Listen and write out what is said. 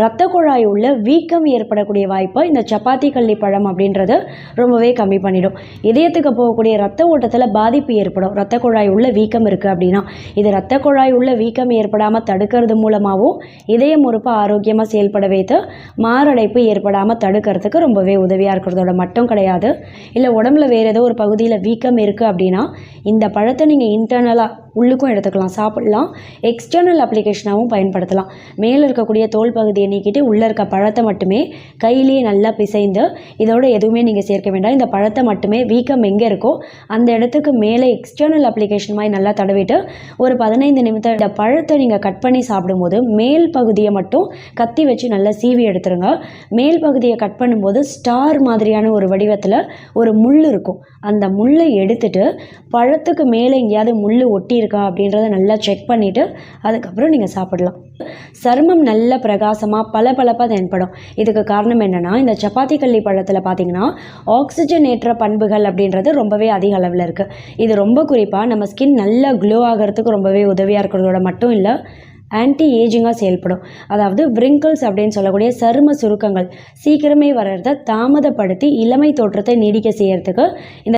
ரத்த குழாய் உள்ள வீக்கம் ஏற்படக்கூடிய வாய்ப்பை இந்த சப்பாத்தி கள்ளி பழம் அப்படின்றது ரொம்பவே கம்மி பண்ணிடும். இதயத்துக்கு போகக்கூடிய ரத்த ஓட்டத்தில் பாதிப்பு ஏற்படும். ரத்த குழாய் உள்ள வீக்கம் இருக்குது அப்படின்னா இது ரத்த குழாய் உள்ள வீக்கம் ஏற்படாமல் தடுக்கிறது மூலமாகவும் இதயம் உறுப்பு ஆரோக்கியமாக செயல்பட வைத்து மாரடைப்பு ஏற்படாமல் தடுக்கிறதுக்கு ரொம்பவே உதவியாக இருக்கிறதோட மட்டும் கிடையாது. இல்லை உடம்புல வேறு ஏதோ ஒரு பகுதியில் வீக்கம் இருக்குது அப்படின்னா இந்த பழத்தை நீங்கள் இன்டர்னலாக உள்ளுக்கும் எடுத்துக்கலாம். சாப்பிடலாம். எக்ஸ்டர்னல் அப்ளிகேஷனாகவும் பயன்படுத்தலாம். மேலே இருக்கக்கூடிய தோல் பகுதியை நீக்கிட்டு உள்ளே இருக்க பழத்தை மட்டுமே கையிலேயே நல்லா பிசைந்து இதோட எதுவுமே நீங்கள் சேர்க்க வேண்டாம். இந்த பழத்தை மட்டுமே வீக்கம் எங்கே இருக்கோ அந்த இடத்துக்கு மேலே எக்ஸ்டர்னல் அப்ளிகேஷன் மாதிரி நல்லா தடவிட்டு ஒரு பதினைந்து நிமிடம் இந்த பழத்தை நீங்கள் கட் பண்ணி சாப்பிடும்போது மேல் பகுதியை மட்டும் கத்தி வச்சு நல்லா சீவி எடுத்துருங்க. மேல் பகுதியை கட் பண்ணும்போது ஸ்டார் மாதிரியான ஒரு வடிவத்தில் ஒரு முள் இருக்கும். அந்த முள்ளை எடுத்துட்டு பழத்துக்கு மேலே எங்கேயாவது முள் ஒட்டி இருக்கா அப்படின்றத நல்லா செக் பண்ணிவிட்டு அதுக்கப்புறம் நீங்கள் சாப்பிடலாம். சருமம் நல்ல பிரகாசமாக பளபளப்பாக தென்படும். இதுக்கு காரணம் என்னென்னா இந்த சப்பாத்தி கள்ளி பழத்தில் பார்த்தீங்கன்னா ஆக்சிஜன் ஏற்ற பண்புகள் அப்படின்றது ரொம்பவே அதிக அளவில் இருக்குது இது ரொம்ப குறிப்பாக நம்ம ஸ்கின் நல்லா க்ளோ ஆகிறதுக்கு ரொம்பவே உதவியாக இருக்கிறதோட மட்டும் இல்லை ஆன்டி ஏஜிங்காக செயல்படும். அதாவது விரிங்கிள்ஸ் அப்படின்னு சொல்லக்கூடிய சரும சுருக்கங்கள் சீக்கிரமே வர்றதை தாமதப்படுத்தி இளமை தோற்றத்தை நீடிக்க செய்யறதுக்கு இந்த